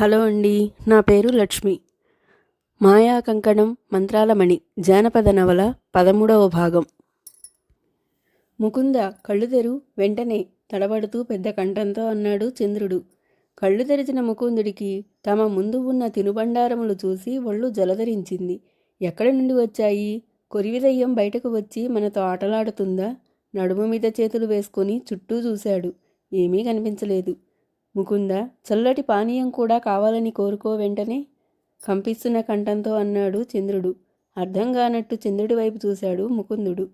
Hello అండి నా పేరు లక్ష్మి. మాయా కంకణం మంత్రాలమణి జానపద నవల పదమూడవ భాగం. ముకుంద కళ్ళు తెరు వెంటనే తడబడుతూ పెద్ద కంఠంతో అన్నాడు చంద్రుడు. కళ్ళు తెరిచిన ముకుందుడికి తమ ముందు ఉన్న తినుబండారములు చూసి ఒళ్ళు జలధరించింది. ఎక్కడి నుండి వచ్చాయి? కొరివిదయ్యం బయటకు వచ్చి మనతో ఆటలాడుతుందా? నడుము మీద చేతులు వేసుకొని చుట్టూ చూశాడు. ఏమీ కనిపించలేదు. ముకుంద చల్లటి పానీయం కూడా కావాలని కోరుకో వెంటనే కంపిస్తున్న కంఠంతో అన్నాడు చంద్రుడు. అర్థం కానట్టు చంద్రుడి వైపు చూశాడు ముకుందుడు.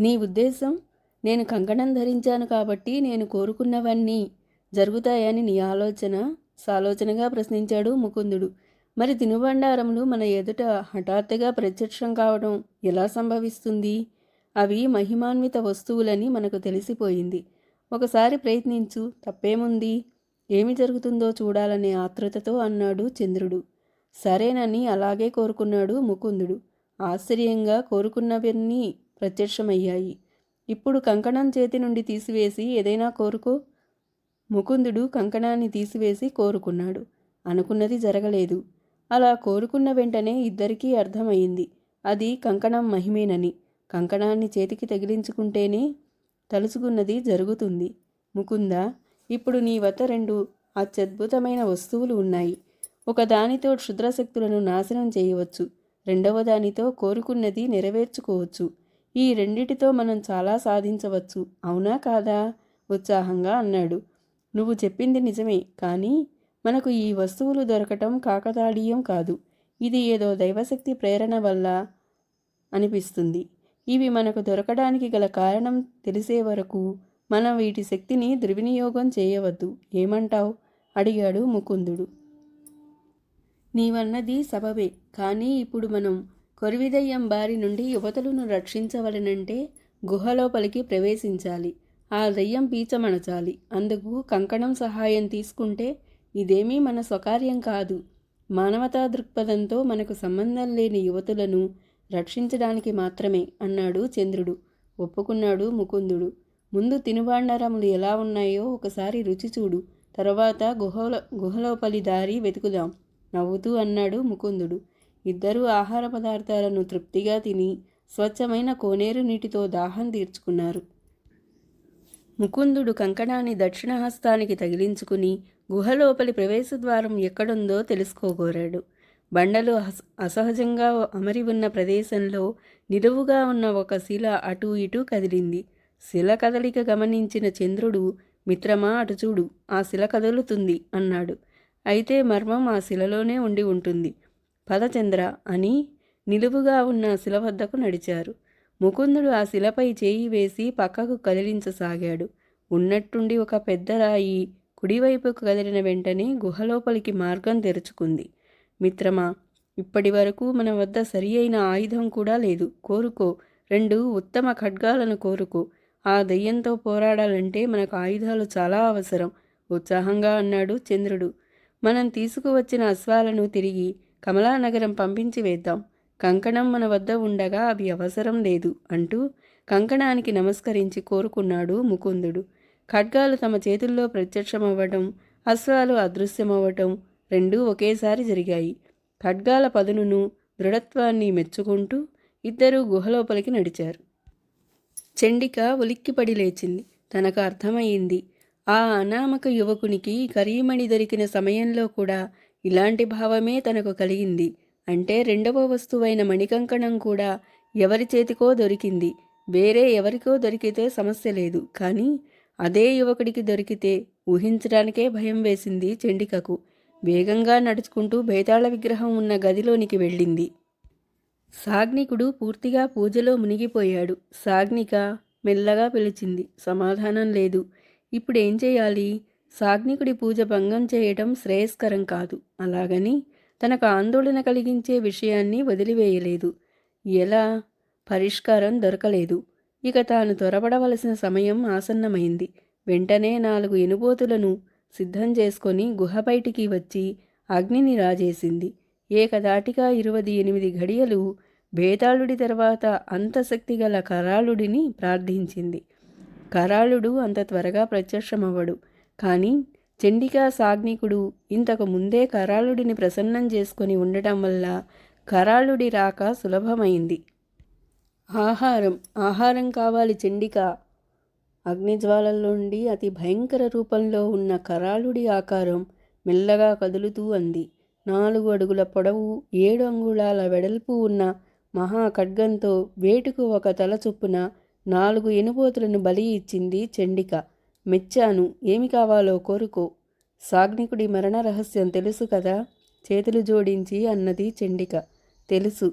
నీ ఉద్దేశం? నేను కంకణం ధరించాను కాబట్టి నేను కోరుకున్నవన్నీ జరుగుతాయని నీ ఆలోచన? సాలోచనగా ప్రశ్నించాడు ముకుందుడు. మరి తినుబండారములు మన ఎదుట హఠాత్తుగా ప్రత్యక్షం కావడం ఎలా సంభవిస్తుంది? అవి మహిమాన్విత వస్తువులని మనకు తెలిసిపోయింది. ఒకసారి ప్రయత్నించు తప్పేముంది? ఏమి జరుగుతుందో చూడాలనే ఆతృతతో అన్నాడు చంద్రుడు. సరేనని అలాగే కోరుకున్నాడు ముకుందుడు. ఆశ్చర్యంగా కోరుకున్నవన్నీ ప్రత్యక్షమయ్యాయి. ఇప్పుడు కంకణం చేతి నుండి తీసివేసి ఏదైనా కోరుకో? ముకుందుడు కంకణాన్ని తీసివేసి కోరుకున్నాడు. అనుకున్నది జరగలేదు. అలా కోరుకున్న వెంటనే ఇద్దరికీ అర్థమైంది అది కంకణం మహిమేనని. కంకణాన్ని చేతికి తగిలించుకుంటేనే తలుచుకున్నది జరుగుతుంది. ముకుంద ఇప్పుడు నీ వద్ద రెండు అత్యద్భుతమైన వస్తువులు ఉన్నాయి. ఒకదానితో క్షుద్రశక్తులను నాశనం చేయవచ్చు. రెండవ దానితో కోరుకున్నది నెరవేర్చుకోవచ్చు. ఈ రెండిటితో మనం చాలా సాధించవచ్చు. అవునా కాదా? ఉత్సాహంగా అన్నాడు. నువ్వు చెప్పింది నిజమే కానీ మనకు ఈ వస్తువులు దొరకటం కాకతాళీయం కాదు. ఇది ఏదో దైవశక్తి ప్రేరణ వల్ల అనిపిస్తుంది. ఇవి మనకు దొరకడానికి గల కారణం తెలిసే వరకు మనం వీటి శక్తిని దుర్వినియోగం చేయవద్దు. ఏమంటావు? అడిగాడు ముకుందుడు. నీవన్నది సబబే. కానీ ఇప్పుడు మనం కొరివిదయ్యం బారి నుండి యువతులను రక్షించవలనంటే గుహలోపలికి ప్రవేశించాలి. ఆ దయ్యం పీచమణచాలి. అందుకు కంకణం సహాయం తీసుకుంటే ఇదేమీ మన స్వకార్యం కాదు. మానవతా దృక్పథంతో మనకు సంబంధం లేని యువతులను రక్షించడానికి మాత్రమే అన్నాడు చంద్రుడు. ఒప్పుకున్నాడు ముకుందుడు. ముందు తినుబాండారములు ఎలా ఉన్నాయో ఒకసారి రుచి చూడు. తర్వాత గుహల గుహలోపలి దారి వెతుకుదాం నవ్వుతూ అన్నాడు ముకుందుడు. ఇద్దరూ ఆహార పదార్థాలను తృప్తిగా తిని స్వచ్ఛమైన కోనేరు నీటితో దాహం తీర్చుకున్నారు. ముకుందుడు కంకణాన్ని దక్షిణహస్తానికి తగిలించుకుని గుహలోపలి ప్రవేశద్వారం ఎక్కడుందో తెలుసుకోగోరాడు. బండలు అసహజంగా అమరి ఉన్న ప్రదేశంలో నిలువుగా ఉన్న ఒక శిల అటూ ఇటూ కదిలింది. శిల కదలిక గమనించిన చంద్రుడు మిత్రమా అటు చూడు ఆ శిల కదులుతుంది అన్నాడు. అయితే మర్మం ఆ శిలలోనే ఉండి ఉంటుంది. పదచంద్ర అని నిలువుగా ఉన్న శిల వద్దకు నడిచారు. ముకుందుడు ఆ శిలపై చేయి వేసి పక్కకు కదిలించసాగాడు. ఉన్నట్టుండి ఒక పెద్ద రాయి కుడివైపుకు కదిలిన వెంటనే గుహలోపలికి మార్గం తెరుచుకుంది. మిత్రమా ఇప్పటి వరకు మన వద్ద సరి అయిన ఆయుధం కూడా లేదు. కోరుకో రెండు ఉత్తమ ఖడ్గాలను కోరుకో. ఆ దయ్యంతో పోరాడాలంటే మనకు ఆయుధాలు చాలా అవసరం ఉత్సాహంగా అన్నాడు చంద్రుడు. మనం తీసుకువచ్చిన అశ్వాలను తిరిగి కమలానగరం పంపించి వేద్దాం. కంకణం మన వద్ద ఉండగా అవి అవసరం లేదు అంటూ కంకణానికి నమస్కరించి కోరుకున్నాడు ముకుందుడు. ఖడ్గాలు తమ చేతుల్లో ప్రత్యక్షమవ్వటం అశ్వాలు అదృశ్యమవ్వటం రెండూ ఒకేసారి జరిగాయి. ఖడ్గాల పదునును దృఢత్వాన్ని మెచ్చుకుంటూ ఇద్దరూ గుహలోపలికి నడిచారు. చండిక ఉలిక్కిపడి లేచింది. తనకు అర్థమయ్యింది ఆ అనామక యువకునికి కరీమణి దొరికిన సమయంలో కూడా ఇలాంటి భావమే తనకు కలిగింది. అంటే రెండవ వస్తువైన మణికంకణం కూడా ఎవరి చేతికో దొరికింది. వేరే ఎవరికో దొరికితే సమస్య లేదు. కానీ అదే యువకుడికి దొరికితే ఊహించడానికే భయం వేసింది చండికకు. వేగంగా నడుచుకుంటూ బేతాళ విగ్రహం ఉన్న గదిలోనికి వెళ్ళింది. సాగ్నికుడు పూర్తిగా పూజలో మునిగిపోయాడు. సాగ్నిక మెల్లగా పిలిచింది. సమాధానం లేదు. ఇప్పుడు ఏం చేయాలి? సాగ్నికుడి పూజ భంగం చేయటం శ్రేయస్కరం కాదు. అలాగని తనకు ఆందోళన కలిగించే విషయాన్ని వదిలివేయలేదు. ఎలా? పరిష్కారం దొరకలేదు. ఇక తాను త్వరపడవలసిన సమయం ఆసన్నమైంది. వెంటనే నాలుగు ఎనుబోతులను సిద్ధం చేసుకొని గుహ బయటికి వచ్చి అగ్నిని రాజేసింది. ఏకదాటిగా ఇరవది ఎనిమిది ఘడియలు బేతాళుడి తర్వాత అంతశక్తి గల కరాళుడిని ప్రార్థించింది. కరాళుడు అంత త్వరగా ప్రత్యక్షమవ్వడు. కానీ చండికా సాగ్నికుడు ఇంతకు ముందే కరాళుడిని ప్రసన్నం చేసుకొని ఉండటం వల్ల కరాళుడి రాక సులభమైంది. ఆహారం ఆహారం కావాలి చండిక అగ్నిజ్వాలల్లోండి అతి భయంకర రూపంలో ఉన్న కరాళుడి ఆకారం మెల్లగా కదులుతూ అంది. నాలుగు అడుగుల పొడవు ఏడు అంగుళాల వెడల్పు ఉన్న మహా ఖడ్గంతో వేటుకు ఒక తల చొప్పున నాలుగు ఎనుపోతులను బలి ఇచ్చింది చండిక. మెచ్చాను ఏమి కావాలో కోరుకో. సాగ్నికుడి మరణ రహస్యం తెలుసు కదా? చేతులు జోడించి అన్నది చండిక. తెలుసు.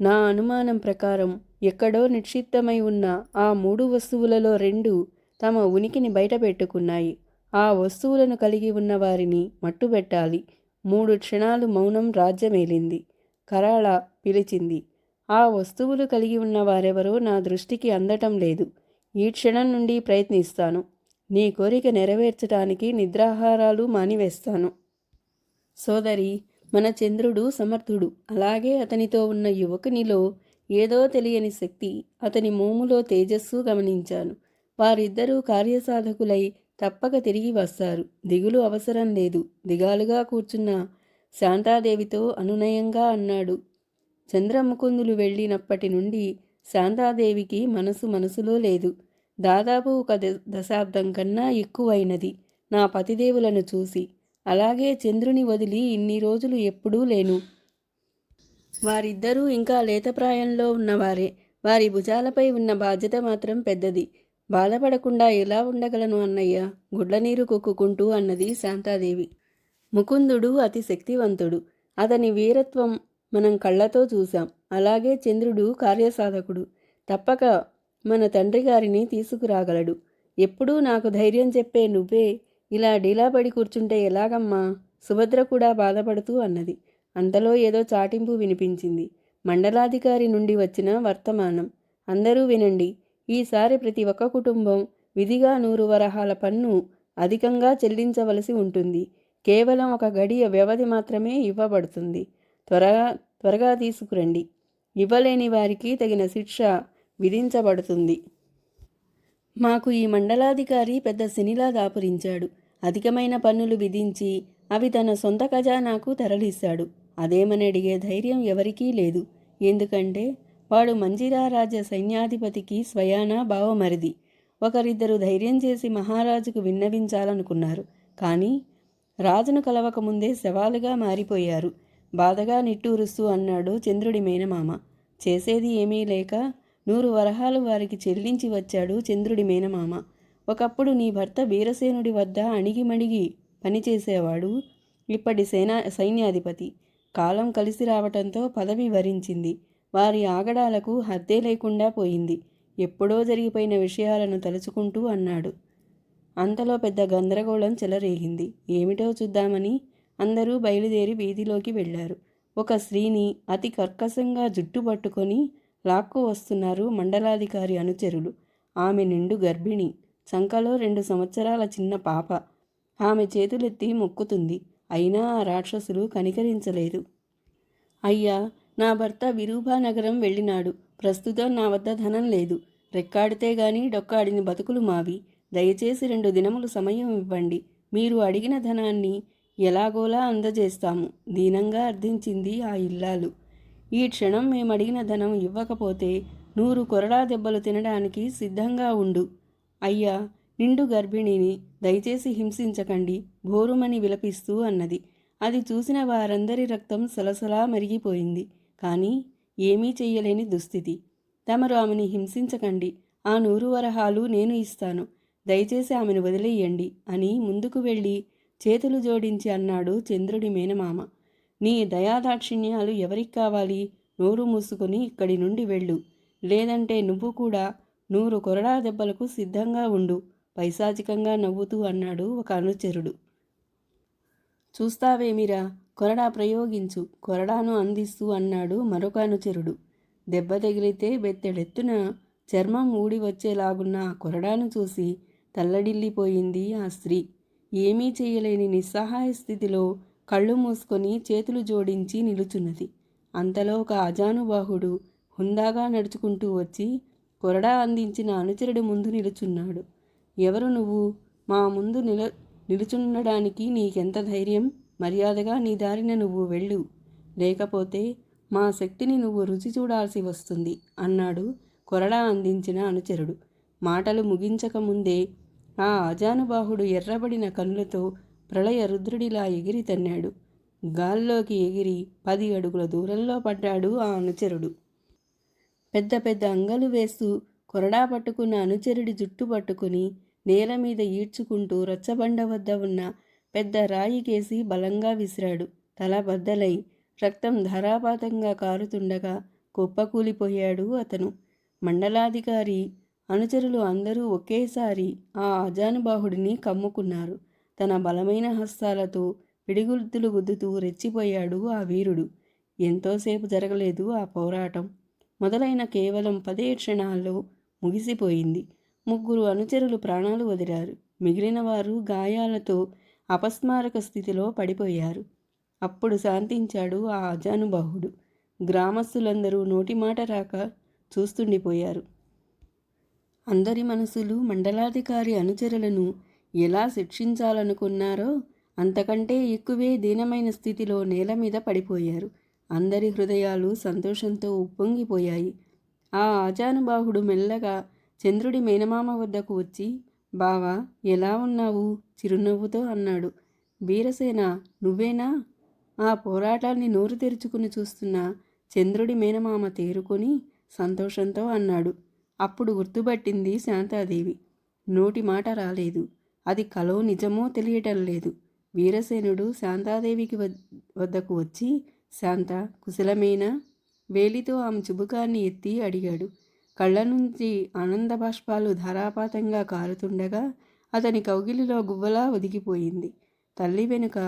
నా అనుమానం ప్రకారం ఎక్కడో నిక్షిప్తమై ఉన్న ఆ మూడు వస్తువులలో రెండు తమ ఉనికిని బయటపెట్టుకున్నాయి ఆ వస్తువులను కలిగి ఉన్న వారిని మట్టుబెట్టాలి. మూడు క్షణాలు మౌనం రాజ్యమేలింది. కరాళ పిలిచింది. ఆ వస్తువులు కలిగి ఉన్న వారెవరో నా దృష్టికి అందటం లేదు. ఈ క్షణం నుండి ప్రయత్నిస్తాను. నీ కోరిక నెరవేర్చటానికి నిద్రాహారాలు మానివేస్తాను. సోదరి మన చంద్రుడు సమర్థుడు. అలాగే అతనితో ఉన్న యువకునిలో ఏదో తెలియని శక్తి అతని మోములో తేజస్సు గమనించాను. వారిద్దరూ కార్యసాధకులై తప్పక తిరిగి వస్తారు. దిగులు అవసరం లేదు. దిగాలుగా కూర్చున్న శాంతాదేవితో అనునయంగా అన్నాడు. చంద్రముకుందులు వెళ్ళినప్పటి నుండి శాంతాదేవికి మనసు మనసులో లేదు. దాదాపు ఒక దశాబ్దం కన్నా ఎక్కువైనది. నా పతిదేవులను చూసి అలాగే చంద్రుని వదిలి ఇన్ని రోజులు ఎప్పుడూ లేను. వారిద్దరూ ఇంకా లేతప్రాయంలో ఉన్నవారే. వారి భుజాలపై ఉన్న బాధ్యత మాత్రం పెద్దది. బాధపడకుండా ఎలా ఉండగలను అన్నయ్య? గుడ్లనీరు కొక్కుకుంటూ అన్నది శాంతాదేవి. ముకుందుడు అతి శక్తివంతుడు. అతని వీరత్వం మనం కళ్ళతో చూశాం. అలాగే చంద్రుడు కార్యసాధకుడు. తప్పక మన తండ్రి గారిని తీసుకురాగలడు. ఎప్పుడూ నాకు ధైర్యం చెప్పే నువ్వే ఇలా డీలాపడి కూర్చుంటే ఎలాగమ్మా? సుభద్ర కూడా బాధపడుతూ అన్నది. అంతలో ఏదో చాటింపు వినిపించింది. మండలాధికారి నుండి వచ్చిన వర్తమానం. అందరూ వినండి. ఈసారి ప్రతి ఒక్క కుటుంబం విధిగా నూరు వరహాల పన్ను అధికంగా చెల్లించవలసి ఉంటుంది. కేవలం ఒక గడియ వ్యవధి మాత్రమే ఇవ్వబడుతుంది. త్వరగా త్వరగా తీసుకురండి. ఇవ్వలేని వారికి తగిన శిక్ష విధించబడుతుంది. మాకు ఈ మండలాధికారి పెద్ద శనిలా దాపురించాడు అధికమైన పన్నులు విధించి అవి తన సొంత ఖజానాకు తరలిస్తాడు. అదేమని అడిగే ధైర్యం ఎవరికీ లేదు. ఎందుకంటే వాడు మంజిరారాజ్య సైన్యాధిపతికి స్వయానా భావమరిది. ఒకరిద్దరు ధైర్యం చేసి మహారాజుకు విన్నవించాలనుకున్నారు. కానీ రాజును కలవకముందే శవాలుగా మారిపోయారు. బాధగా నిట్టూరుస్తూ అన్నాడు చంద్రుడి మేనమామ. చేసేది ఏమీ లేక నూరు వరహాలు వారికి చెల్లించి వచ్చాడు చంద్రుడి మేనమామ. ఒకప్పుడు నీ భర్త వీరసేనుడి వద్ద అణిగిమణిగి పనిచేసేవాడు ఇప్పటి సేనా సైన్యాధిపతి. కాలం కలిసి రావటంతో పదవి వరించింది. వారి ఆగడాలకు హద్దే లేకుండా పోయింది. ఎప్పుడో జరిగిపోయిన విషయాలను తలుచుకుంటూ అన్నాడు. అంతలో పెద్ద గందరగోళం చెలరేగింది. ఏమిటో చూద్దామని అందరూ బయలుదేరి వీధిలోకి వెళ్ళారు. ఒక స్త్రీని అతి కర్కశంగా జుట్టు పట్టుకొని లాక్కు వస్తున్నారు మండలాధికారి అనుచరులు. ఆమె నిండు గర్భిణి. శంకలో రెండు సంవత్సరాల చిన్న పాప. ఆమె చేతులెత్తి మొక్కుతుంది. అయినా ఆ రాక్షసులు కనికరించలేదు. అయ్యా నా భర్త విరూపానగరం వెళ్ళినాడు. ప్రస్తుతం నా వద్ద ధనం లేదు. రెక్కాడితే గాని డొక్కాడిని బతుకులు మావి. దయచేసి రెండు దినములు సమయం ఇవ్వండి. మీరు అడిగిన ధనాన్ని ఎలాగోలా అందజేస్తాము. దీనంగా అర్థించింది ఆ ఇల్లాలు. ఈ క్షణం మేమడిగిన ధనం ఇవ్వకపోతే నూరు కొరడా దెబ్బలు తినడానికి సిద్ధంగా ఉండు. అయ్యా నిండు గర్భిణిని దయచేసి హింసించకండి భోరుమని విలపిస్తూ అన్నది. అది చూసిన వారందరి రక్తం సలసలా మరిగిపోయింది. కానీ ఏమీ చెయ్యలేని దుస్థితి. తమరు ఆమెని హింసించకండి ఆ నూరు వరహాలు నేను ఇస్తాను. దయచేసి ఆమెను వదిలేయండి అని ముందుకు వెళ్ళి చేతులు జోడించి అన్నాడు చంద్రుడి మేనమామ. నీ దయాదాక్షిణ్యాలు ఎవరికి కావాలి? నోరు మూసుకొని ఇక్కడి నుండి వెళ్ళు. లేదంటే నువ్వు కూడా నూరు కొరడా దెబ్బలకు సిద్ధంగా ఉండు. పైశాచికంగా నవ్వుతూ అన్నాడు ఒక అనుచరుడు. చూస్తావేమిరా? కొరడా ప్రయోగించు. కొరడాను అందిస్తూ అన్నాడు మరొక అనుచరుడు. దెబ్బ తగిలితే బెత్తెడెత్తున చర్మం ఊడి వచ్చేలాగున్న ఆ కొరడాను చూసి తల్లడిల్లిపోయింది ఆ స్త్రీ. ఏమీ చేయలేని నిస్సహాయ స్థితిలో కళ్ళు మూసుకొని చేతులు జోడించి నిలుచున్నది. అంతలో ఒక అజానుబాహుడు హుందాగా నడుచుకుంటూ వచ్చి కొరడా అందించిన అనుచరుడి ముందు నిలుచున్నాడు. ఎవరు నువ్వు? మా ముందు నిల నిలుచుండడానికి నీకెంత ధైర్యం? మర్యాదగా నీ దారిన నువ్వు వెళ్ళు. లేకపోతే మా శక్తిని నువ్వు రుచి చూడాల్సి వస్తుంది అన్నాడు కొరడా అందించిన అనుచరుడు. మాటలు ముగించకముందే ఆ అజానుబాహుడు ఎర్రబడిన కనులతో ప్రళయ రుద్రుడిలా ఎగిరి తన్నాడు. గాల్లోకి ఎగిరి పది అడుగుల దూరంలో పడ్డాడు ఆ అనుచరుడు. పెద్ద పెద్ద అంగలు వేస్తూ కొరడా పట్టుకున్న అనుచరుడి జుట్టు పట్టుకుని నేల మీద ఈడ్చుకుంటూ రచ్చబండ వద్ద ఉన్న పెద్ద రాయి కేసి బలంగా విసిరాడు. తల బద్దలై రక్తం ధారాపాతంగా కారుతుండగా కుప్పకూలిపోయాడు అతను. మండలాధికారి అనుచరులు అందరూ ఒకేసారి ఆ అజానుబాహుడిని కమ్ముకున్నారు. తన బలమైన హస్తాలతో పిడిగుద్దులు గుద్దుతూ రెచ్చిపోయాడు ఆ వీరుడు. ఎంతోసేపు జరగలేదు ఆ పోరాటం. మొదలైన కేవలం పదే క్షణాల్లో ముగిసిపోయింది. ముగ్గురు అనుచరులు ప్రాణాలు వదిలారు. మిగిలిన వారు గాయాలతో అపస్మారక స్థితిలో పడిపోయారు. అప్పుడు శాంతించాడు ఆ అజానుబాహుడు. గ్రామస్తులందరూ నోటి మాట రాక చూస్తుండిపోయారు. అందరి మనసులు మండలాధికారి అనుచరులను ఎలా శిక్షించాలనుకున్నారో అంతకంటే ఎక్కువే దీనమైన స్థితిలో నేల మీద పడిపోయారు. అందరి హృదయాలు సంతోషంతో ఉప్పొంగిపోయాయి. ఆ ఆజానుబాహుడు మెల్లగా చంద్రుడి మేనమామ వద్దకు వచ్చి బావా ఎలా ఉన్నావు? చిరునవ్వుతో అన్నాడు. వీరసేన నువ్వేనా? ఆ పోరాటాన్ని నోరు తెరుచుకుని చూస్తున్న చంద్రుడి మేనమామ తేరుకొని సంతోషంతో అన్నాడు. అప్పుడు గుర్తుపట్టింది శాంతాదేవి. నోటి మాట రాలేదు. అది కలో నిజమో తెలియటం లేదు. వీరసేనుడు శాంతాదేవికి వద్దకు వచ్చి శాంత కుశలమేనా? వేలితో ఆమె చుబుకాన్ని ఎత్తి అడిగాడు. కళ్ళ నుంచి ఆనంద బాష్పాలు ధారాపాతంగా కారుతుండగా అతని కౌగిలిలో గువ్వలా ఒదిగిపోయింది. తల్లి వెనుక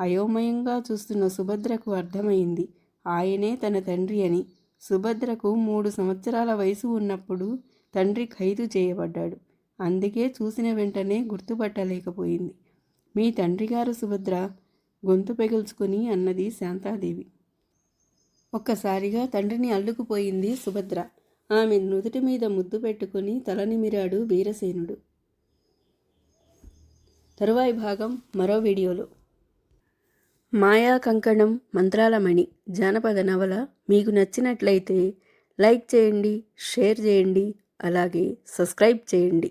అయోమయంగా చూస్తున్న సుభద్రకు అర్థమైంది. ఆయనే తన తండ్రి అని. సుభద్రకు మూడు సంవత్సరాల వయసు ఉన్నప్పుడు తండ్రి ఖైదు చేయబడ్డాడు. అందుకే చూసిన వెంటనే గుర్తుపట్టలేకపోయింది. మీ తండ్రి గారు సుభద్ర గొంతు పెగుల్చుకుని అన్నది శాంతాదేవి. ఒక్కసారిగా తండ్రిని అల్లుకుపోయింది సుభద్ర. ఆమె నుదుటి మీద ముద్దు పెట్టుకుని తలనిమిరాడు వీరసేనుడు. తరువాయి భాగం మరో వీడియోలో. మాయా కంకణం మంత్రాలమణి జానపద నవల మీకు నచ్చినట్లయితే లైక్ చేయండి షేర్ చేయండి అలాగే సబ్స్క్రైబ్ చేయండి.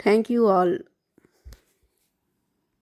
Thank you all.